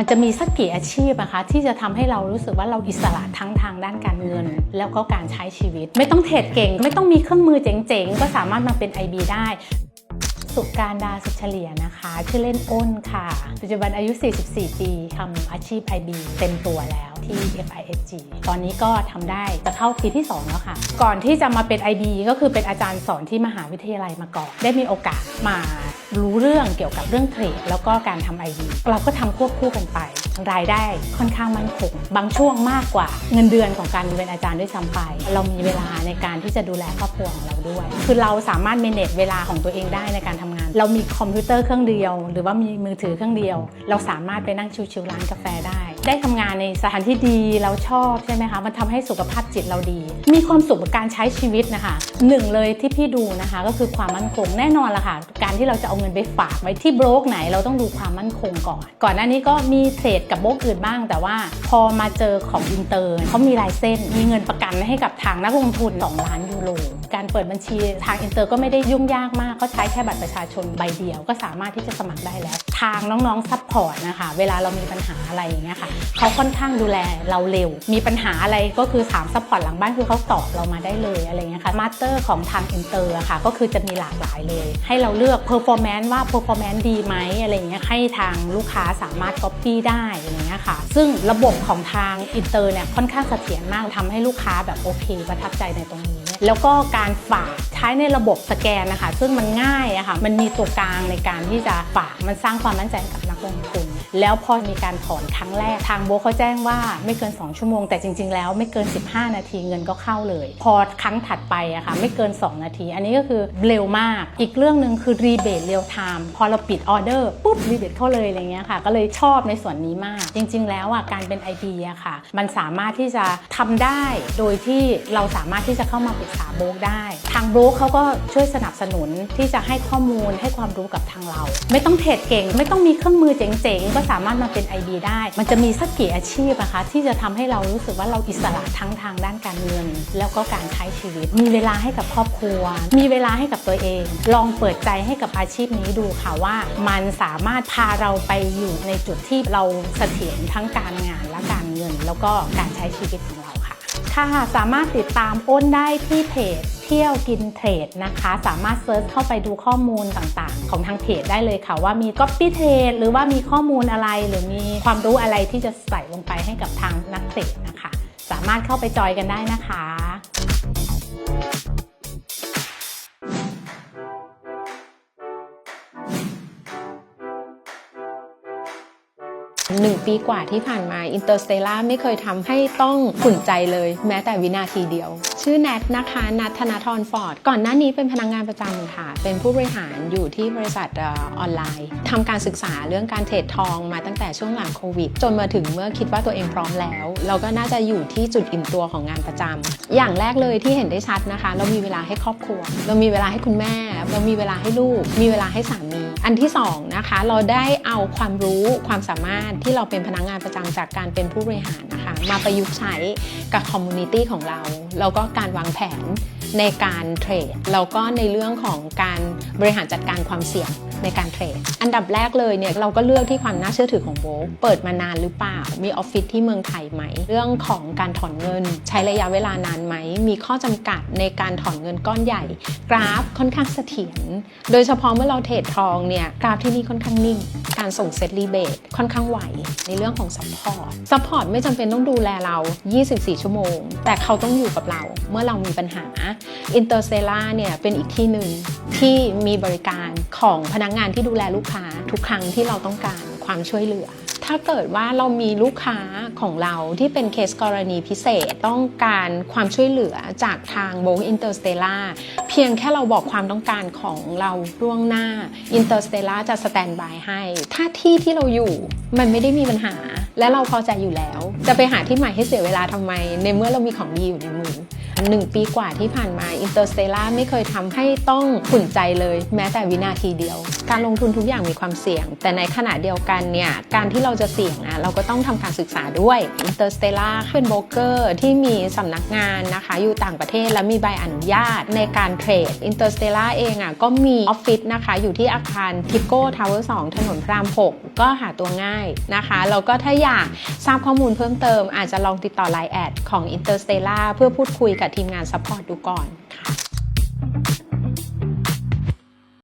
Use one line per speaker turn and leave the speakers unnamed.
มันจะมีสักกี่อาชีพนะคะที่จะทำให้เรารู้สึกว่าเราอิสระทั้งทางด้านการเงิน แล้วก็การใช้ชีวิต ไม่ต้องเทรดเก่ง ไม่ต้องมีเครื่องมือเจ๋งๆ ก็สามารถมาเป็น IB ได้ สุการดาสุเฉลียนะคะ ชื่อเล่นอ้นค่ะ ปัจจุบันอายุ 44 ปีทำอาชีพ IB เต็มตัวแล้วที่ FISG ตอนนี้ก็ทำได้จะเข้าปีที่ 2 แล้วค่ะ ก่อนที่จะมาเป็น IB ก็คือเป็นอาจารย์สอนที่มหาวิทยาลัยมาก่อนได้มีโอกาสมา รู้เรื่องเกี่ยวกับเรื่องเทรดแล้วก็การทำไอ IB เราก็ทำควบคู่กันไป รายได้ค่อนข้างมั่นคงบางช่วงมากกว่าเงินเดือนของการเป็นอาจารย์ด้วยซ้ำไป เรามีเวลาในการที่จะดูแลครอบครัวของเราด้วย คือเราสามารถ manage เวลาของตัวเองได้ในการทำงาน เรามีคอมพิวเตอร์เครื่องเดียว หรือว่ามีมือถือเครื่องเดียว เราสามารถไปนั่งชิวๆร้านกาแฟได้ ได้ทำงานในสถานที่ดีเราชอบใช่ไหมคะมันทำให้สุขภาพจิตเราดี มีความสุขกับการใช้ชีวิตนะคะหนึ่งเลยที่พี่ดูนะคะก็คือความมั่นคงแน่นอนละค่ะการที่เราจะเอาเงินไปฝากไว้ที่โบรกไหนเราต้องดูความมั่นคงก่อน ก่อนหน้านี้ก็มีเทรดกับโบกอื่นบ้าง แต่ว่าพอมาเจอของอินเตอร์เขามีลายเส้น มีเงินประกันให้กับทางนักลงทุน 2 ล้านยูโร การเปิดบัญชีทางอินเตอร์ก็ไม่ได้ยุ่งยากมาก ก็ใช้แค่บัตรประชาชนใบเดียว ก็สามารถที่จะสมัครได้แล้ว ทางน้องๆซัพพอร์ตนะคะ เวลาเรามีปัญหาอะไรอย่างเงี้ยค่ะเขาค่อนข้างดูแลเราเร็ว มีปัญหาอะไรก็คือถามซัพพอร์ตหลังบ้านคือเขาตอบเรามาได้เลยอะไรเงี้ยค่ะมาสเตอร์ของทางอินเตอร์ค่ะ ก็คือจะมีหลากหลายเลย ให้เราเลือกเพอร์ฟอร์แมนซ์ว่าเพอร์ฟอร์แมนซ์ดีไหมอะไรเงี้ยให้ทางลูกค้าสามารถก๊อปปี้ได้อะไรเงี้ยค่ะ ซึ่งระบบของทางอินเตอร์เนี่ยค่อนข้างเสถียรมากทำให้ลูกค้าแบบโอเคประทับใจในตรงนี้ แล้วก็การฝากใช้ในระบบสแกนนะคะ ซึ่งมันง่ายอะค่ะมันมีตัวกลางในการที่จะฝากมันสร้างความมั่นใจกับนักลงทุน แล้วพอมีการถอนครั้งแรกทางโบเขาแจ้งว่าไม่เกิน 2 ชั่วโมง แต่จริง ๆ แล้วไม่เกิน 15 นาทีเงินก็เข้าเลย พอครั้งถัดไปอะค่ะไม่เกิน 2 นาที อันนี้ก็คือเร็วมากอีกเรื่องหนึ่งคือรีเบทเรียลไทม์พอเราปิดออเดอร์ปุ๊บรีเบทเข้าเลยอะไรเงี้ยค่ะ ก็เลยชอบในส่วนนี้มาก จริง ๆ แล้วอะการเป็น IB อะค่ะ มันสามารถที่จะทำได้โดยที่เราสามารถที่จะเข้ามาปรึกษาโบกได้ ทางโบกเขาก็ช่วยสนับสนุนที่จะให้ข้อมูลให้ความรู้กับทางเรา ไม่ต้องเทรดเก่ง ไม่ต้องมีเครื่องมือเจ๋งๆก็สามารถมาเป็น IB ได้ มันจะมีสักกี่อาชีพนะคะที่จะทำให้เรารู้สึกว่าเราอิสระทั้งทางด้านการเงิน แล้วก็การใช้ชีวิต มีเวลาให้กับครอบครัว มีเวลาให้กับตัวเอง ลองเปิดใจให้กับอาชีพนี้ดูค่ะว่า มันสามารถพาเราไปอยู่ในจุดที่เราเสถียรทั้งการงานและการเงิน แล้วก็การใช้ชีวิตของเราค่ะค่ะสามารถติดตามอ้นได้ที่เพจเที่ยวกินเทรดนะคะ สามารถเซิร์ชเข้าไปดูข้อมูลต่างๆ ของทางเพจได้เลยค่ะ ว่ามีก๊อปปี้เทรดหรือว่ามีข้อมูลอะไรหรือมีความรู้อะไรที่จะใส่ลงไปให้กับทางนักเตะนะคะ สามารถเข้าไปจอยกันได้นะคะ
หนึ่งปีกว่าที่ผ่านมาอินเตอร์สเตล่าไม่เคยทำให้ต้องขุ่นใจเลย แม้แต่วินาทีเดียว ชื่อแนทนะคะนัทธนาธรฟอร์ด ก่อนหน้านี้เป็นพนักงงานประจำค่ะ เป็นผู้บริหารอยู่ที่บริษัทออนไลน์ทำการศึกษาเรื่องการเทรดทองมาตั้งแต่ช่วงหลังโควิด จนมาถึงเมื่อคิดว่าตัวเองพร้อมแล้ว เราก็น่าจะอยู่ที่จุดอิ่มตัวของงานประจำอย่างแรกเลยที่เห็นได้ชัดนะคะ เรามีเวลาให้ครอบครัว เรามีเวลาให้คุณแม่ เรามีเวลาให้ลูก มีเวลาให้สามี อันที่สองนะคะเราได้เอาความรู้ความสามารถที่เราเป็นพนักงานประจำจากการเป็นผู้บริหารนะคะ มาประยุกต์ใช้กับคอมมูนิตี้ของเรา แล้วก็การวางแผน ในการเทรดแล้วก็ในเรื่องของการบริหารจัดการความเสี่ยงในการเทรด อันดับแรกเลยเนี่ยเราก็เลือกที่ความน่าเชื่อถือของโบเปิดมานานหรือเปล่า มีออฟฟิศที่เมืองไทยไหม เรื่องของการถอนเงิน ใช้ระยะเวลานานไหม มีข้อจำกัดในการถอนเงินก้อนใหญ่ กราฟค่อนข้างเสถียร โดยเฉพาะเมื่อเราเทรดทองเนี่ยกราฟที่นี่ค่อนข้างนิ่ง การส่งเซตรีเบทค่อนข้างไหว ในเรื่องของซัพพอร์ต ซัพพอร์ตไม่จำเป็นต้องดูแลเรา 24 ชั่วโมง แต่เขาต้องอยู่กับเรา เมื่อเรามีปัญหาอินเตอร์เซล่าเนี่ยเป็นอีกที่หนึ่งที่มีบริการของพนักงานที่ดูแลลูกค้าทุกครั้งที่เราต้องการความช่วยเหลือ ถ้าเกิดว่าเรามีลูกค้าของเราที่เป็นเคสกรณีพิเศษต้องการความช่วยเหลือจากทางโบงอินเตอร์สเตล่าเพียงแค่เราบอกความต้องการของเราล่วงหน้าอินเตอร์สเตล่าจะสแตนบายให้ ถ้าที่ที่เราอยู่มันไม่ได้มีปัญหา และเราพอใจอยู่แล้ว จะไปหาที่ใหม่ให้เสียเวลาทำไม ในเมื่อเรามีของดีอยู่ในมือ หนึ่งปีกว่าที่ผ่านมา Interstellar ไม่เคยทำให้ต้องขุ่นใจเลย แม้แต่วินาทีเดียว การลงทุนทุกอย่างมีความเสี่ยง แต่ในขณะเดียวกันเนี่ยการที่เราจะเสี่ยงนะเราก็ต้องทำการศึกษาด้วย Interstellar เป็นโบรกเกอร์ที่มีสำนักงานนะคะ อยู่ต่างประเทศและมีใบอนุญาตในการเทรด Interstellar เองอะก็มีออฟฟิศนะคะ อยู่ที่อาคาร Tico Tower 2ถนนพระราม 6 ก็หาตัวง่ายนะคะแล้วก็ถ้าอยากทราบข้อมูลเพิ่มเติม อาจจะลองติดต่อ Line แอดของ Interstellar เพื่อพูดคุยกับกับทีมงานซัพพอร์ตดูก่อน